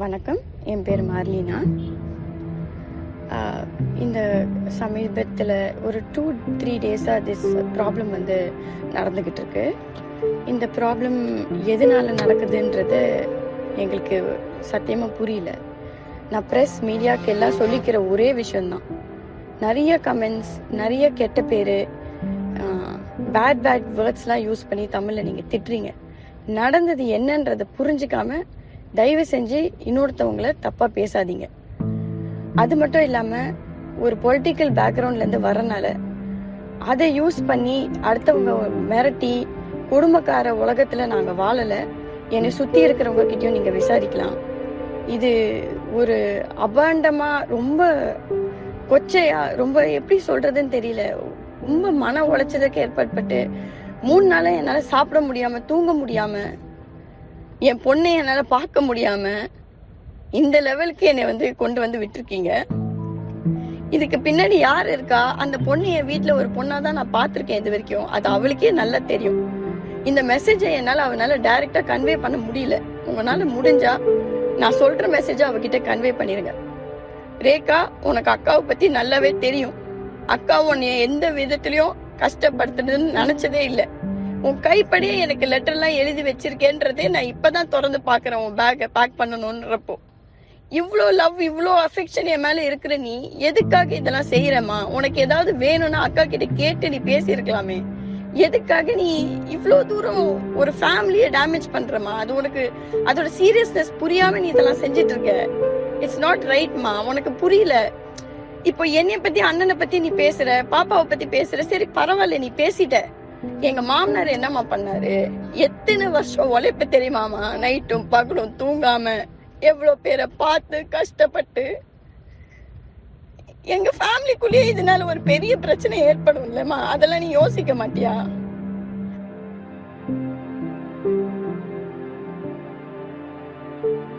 வணக்கம். என் பேர் மார்லினா. இந்த சமீபத்தில் ஒரு டூ த்ரீ டேஸாக திஸ் ப்ராப்ளம் வந்து நடந்துக்கிட்டு இருக்கு இந்த ப்ராப்ளம் எதனால நடக்குதுன்றது எங்களுக்கு சத்தியமாக புரியல. நான் ப்ரெஸ் மீடியாவுக்கு எல்லாம் சொல்லிக்கிற ஒரே விஷயந்தான் நிறைய கமெண்ட்ஸ் நிறைய கெட்ட பேர் பேட் பேட் வேர்ட்ஸ்லாம் யூஸ் பண்ணி தமிழில் நீங்கள் திட்டுறீங்க. நடந்தது என்னன்றதை புரிஞ்சுக்காம தயவு செஞ்சு இன்னொருத்தவங்களை தப்பா பேசாதீங்க. அது மட்டும் இல்லாம ஒரு பொலிட்டிக்கல் பேக்ரவுண்ட்ல இருந்து வரனால அதை யூஸ் பண்ணி அடுத்தவங்க மிரட்டி குடும்பக்கார உலகத்துல நாங்க வாழல என்னை சுத்தி இருக்கிறவங்க கிட்டயும் நீங்க விசாரிக்கலாம். இது ஒரு அபாண்டமா ரொம்ப கொச்சையா ரொம்ப எப்படி சொல்றதுன்னு தெரியல. ரொம்ப மன உளைச்சலுக்கு ஏற்பட்டு மூணு நாளா என்னால சாப்பிட முடியாம தூங்க முடியாம என் பொண்ணை என்னால பார்க்க முடியாம இந்த லெவலுக்கு என்னை வந்து கொண்டு வந்து விட்டுருக்கீங்க. இதுக்கு பின்னாடி யார் இருக்கா? அந்த பொண்ணு என் வீட்டுல ஒரு பொண்ணா தான் நான் பார்த்துருக்கேன் இது வரைக்கும். அது அவளுக்கே நல்லா தெரியும். இந்த மெசேஜை என்னால அவனால டைரக்டா கன்வே பண்ண முடியல. உங்களால முடிஞ்சா நான் சொல்ற மெசேஜை அவகிட்ட கன்வே பண்ணிருங்க. ரேகா உனக்கு அக்காவை பத்தி நல்லாவே தெரியும். அக்கா உன்னைய எந்த விதத்திலயும் கஷ்டப்படுத்துறதுன்னு நினைச்சதே இல்லை. உன் கைப்படியே எனக்கு லெட்டர்லாம் எழுதி வச்சிருக்கேன்றதே நான் இப்பதான் திறந்து பாக்குறேன் உன் பேக்கை பேக் பண்ணணும்ன்றப்போ. இவ்வளோ லவ் இவ்வளோ அஃபெக்ஷன் என் மேல இருக்கிற நீ எதுக்காக இதெல்லாம் செய்யறமா உனக்கு ஏதாவது வேணும்னா அக்கா கிட்ட கேட்டு நீ பேசியிருக்கலாமே. எதுக்காக நீ இவ்வளோ தூரம் ஒரு ஃபேமிலியை டேமேஜ் பண்றமா அது உனக்கு அதோட சீரியஸ்னஸ் புரியாம நீ இதெல்லாம் செஞ்சுட்டு இருக்க இட்ஸ் நாட் ரைட்மா உனக்கு புரியல. இப்போ என்னைய பத்தி அண்ணனை பத்தி நீ பேசுற பாப்பாவை பத்தி பேசுற சரி பரவாயில்ல நீ பேசிட்ட. எங்க மாமனார் என்னம்மா பண்ணாரு? எத்தனை வருஷம் உழைப்பு தெரியுமாமா நைட்டும் பகலும் தூங்காம எவ்வளவு பேரை பார்த்து கஷ்டப்பட்டு எங்க ஃபேமிலிக்குள்ளேயே இதனால ஒரு பெரிய பிரச்சனை ஏற்படும் இல்லம்மா? அதெல்லாம் நீ யோசிக்க மாட்டியா?